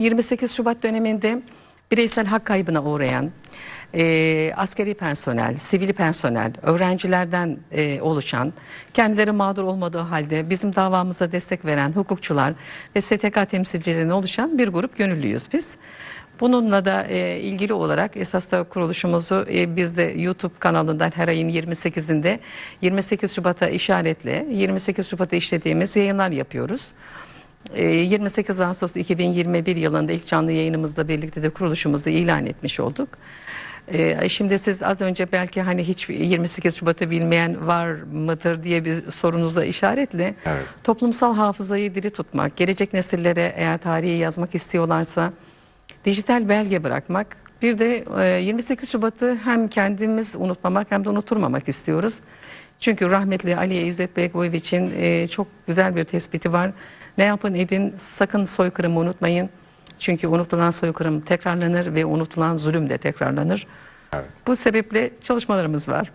28 Şubat döneminde bireysel hak kaybına uğrayan e, askeri personel, sivil personel, öğrencilerden e, oluşan, kendileri mağdur olmadığı halde bizim davamıza destek veren hukukçular ve STK temsilcilerine oluşan bir grup gönüllüyüz biz. Bununla da e, ilgili olarak esas da kuruluşumuzu e, biz de YouTube kanalından her ayın 28'inde 28 Şubat'a işaretle 28 Şubat'ta işlediğimiz yayınlar yapıyoruz. E, 28 Ağustos 2021 yılında ilk canlı yayınımızla birlikte de kuruluşumuzu ilan etmiş olduk. E, Şimdi siz az önce belki hani hiç 28 Şubat'ı bilmeyen var mıdır diye bir sorunuza işaretle Evet. toplumsal hafızayı diri tutmak, gelecek nesillere eğer tarihi yazmak istiyorlarsa dijital belge bırakmak. Bir de e, 28 Şubat'ı hem kendimiz unutmamak hem de unuturmamak istiyoruz. Çünkü rahmetli Ali İzzet Begoviç'in e, çok güzel bir tespiti var. Ne yapın edin sakın soykırımı unutmayın. Çünkü unutulan soykırım tekrarlanır ve unutulan zulüm de tekrarlanır. Evet. Bu sebeple çalışmalarımız var.